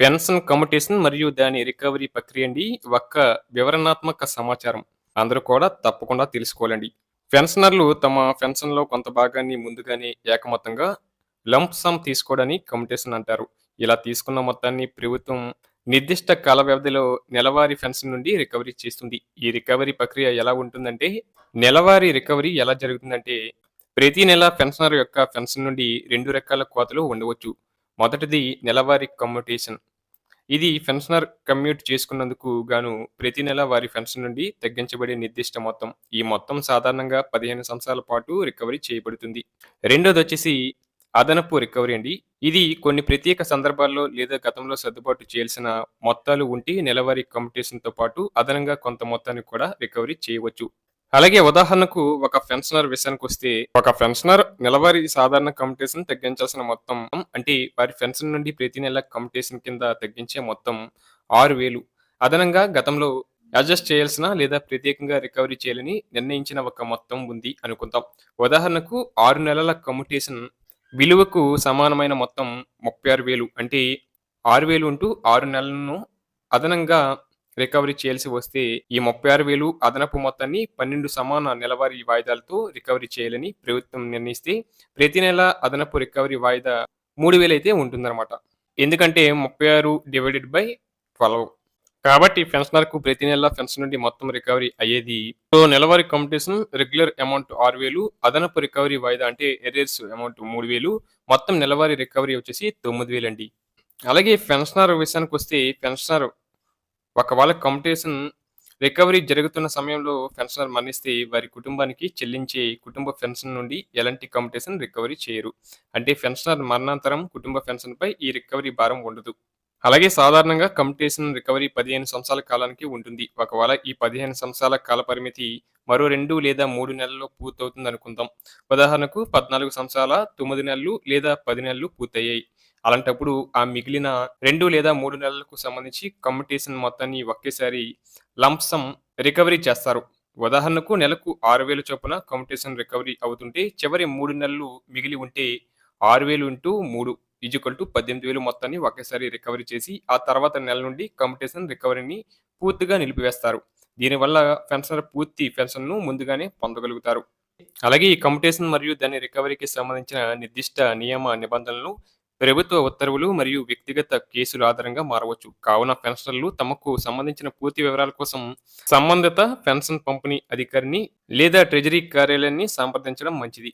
Pension commutation మరియు దాని recovery ప్రక్రియ అండి ఒక్క వివరణాత్మక సమాచారం. అందరూ కూడా తప్పకుండా తెలుసుకోవాలండి. పెన్షనర్లు తమ పెన్షన్లో కొంత భాగాన్ని ముందుగానే ఏకమొత్తంగా లంప్ సమ్ తీసుకోవడాన్ని కమ్యుటేషన్ అంటారు. ఇలా తీసుకున్న మొత్తాన్ని ప్రభుత్వం నిర్దిష్ట కాల వ్యవధిలో నెలవారీ పెన్షన్ నుండి రికవరీ చేస్తుంది. ఈ రికవరీ ప్రక్రియ ఎలా ఉంటుందంటే నెలవారీ రికవరీ ఎలా జరుగుతుందంటే ప్రతి నెల పెన్షనర్ యొక్క పెన్షన్ నుండి రెండు రకాల కోతలు ఉండవచ్చు. మొదటిది నెలవారీ కమ్యూటేషన్. ఇది పెన్షనర్ కమ్యూట్ చేసుకున్నందుకు గాను ప్రతి నెల వారి పెన్షన్ నుండి తగ్గించబడే నిర్దిష్ట మొత్తం. ఈ మొత్తం సాధారణంగా పదిహేను సంవత్సరాల పాటు రికవరీ చేయబడుతుంది. రెండోది వచ్చేసి అదనపు రికవరీ అండి. ఇది కొన్ని ప్రత్యేక సందర్భాల్లో లేదా గతంలో సర్దుబాటు చేయాల్సిన మొత్తాలు ఉంటే నెలవారీ కమ్యూటేషన్తో పాటు అదనంగా కొంత మొత్తాన్ని కూడా రికవరీ చేయవచ్చు. అలాగే ఉదాహరణకు ఒక పెన్షనర్ విషయానికి వస్తే ఒక పెన్షనర్ నెలవారీ సాధారణ కమ్యూటేషన్ తగ్గించాల్సిన మొత్తం అంటే వారి పెన్షన్ నుండి ప్రతి నెల కమ్యూటేషన్ కింద తగ్గించే మొత్తం ఆరు వేలు. అదనంగా గతంలో అడ్జస్ట్ చేయాల్సిన లేదా ప్రత్యేకంగా రికవరీ చేయాలని నిర్ణయించిన ఒక మొత్తం ఉంది అనుకుందాం. ఉదాహరణకు ఆరు నెలల కమ్యూటేషన్ విలువకు సమానమైన మొత్తం ముప్పై ఆరు వేలు అంటే ఆరు వేలు ఉంటూ ఆరు నెలలను అదనంగా రికవరీ చేయాల్సి వస్తే ఈ ముప్పై ఆరు వేలు అదనపు మొత్తాన్ని పన్నెండు సమాన నెలవారీ వాయిదాలతో రికవరీ చేయాలని ప్రభుత్వం నిర్ణయిస్తే ప్రతి నెల అదనపు రికవరీ వాయిదా మూడు వేలు అయితే ఉంటుందన్నమాట. ఎందుకంటే ముప్పై ఆరు డివైడెడ్ బై ట్వెల్వ్. కాబట్టి పెన్షనర్కు ప్రతి నెల పెన్షన్ నుండి మొత్తం రికవరీ అయ్యేది. సో నెలవారీ కాంపిటీషన్ రెగ్యులర్ అమౌంట్ ఆరు వేలు అదనపు రికవరీ వాయిదా అంటే ఎరియర్స్ అమౌంట్ మూడు వేలు మొత్తం నెలవారీ రికవరీ వచ్చేసి తొమ్మిది వేలు అండి అలాగే పెన్షనర్ విషయానికి వస్తే పెన్షనర్ ఒకవేళ కాంపిటీషన్ రికవరీ జరుగుతున్న సమయంలో పెన్షనర్ మరణిస్తే వారి కుటుంబానికి చెల్లించే కుటుంబ పెన్షన్ నుండి ఎలాంటి కాంపిటీషన్ రికవరీ చేయరు. అంటే పెన్షనర్ మరణాంతరం కుటుంబ పెన్షన్పై ఈ రికవరీ భారం ఉండదు. అలాగే సాధారణంగా కమ్యూటేషన్ రికవరీ పదిహేను సంవత్సరాల కాలానికి ఉంటుంది. ఒకవేళ ఈ పదిహేను సంవత్సరాల కాల పరిమితి మరో రెండు లేదా మూడు నెలల్లో పూర్తవుతుంది అనుకుందాం ఉదాహరణకు పద్నాలుగు సంవత్సరాల తొమ్మిది నెలలు లేదా పది నెలలు పూర్తయ్యాయి. అలాంటప్పుడు ఆ మిగిలిన రెండు లేదా మూడు నెలలకు సంబంధించి కమ్యూటేషన్ మొత్తాన్ని ఒకేసారి లంప్సమ్ రికవరీ చేస్తారు. ఉదాహరణకు నెలకు ఆరు వేలు చొప్పున కమ్యూటేషన్ రికవరీ అవుతుంటే చివరి మూడు నెలలు మిగిలి ఉంటే ఆరు వేలు ఇంటూ మూడు ఈజ్వల్ టు పద్దెనిమిది వేలు మొత్తాన్ని ఒకేసారి రికవరీ చేసి ఆ తర్వాత నెల నుండి కమ్యూటేషన్ రికవరీని పూర్తిగా నిలిపివేస్తారు. దీనివల్ల పెన్షనర్ పూర్తి పెన్షన్ను ముందుగానే పొందగలుగుతారు. అలాగే ఈ కమ్యూటేషన్ మరియు దాని రికవరీకి సంబంధించిన నిర్దిష్ట నియమ నిబంధనలు ప్రభుత్వ ఉత్తర్వులు మరియు వ్యక్తిగత కేసుల ఆధారంగా మారవచ్చు. కావున పెన్షనర్లు తమకు సంబంధించిన పూర్తి వివరాల కోసం సంబంధిత పెన్షన్ పంపిణీ అధికారిని లేదా ట్రెజరీ కార్యాలయాన్ని సంప్రదించడం మంచిది.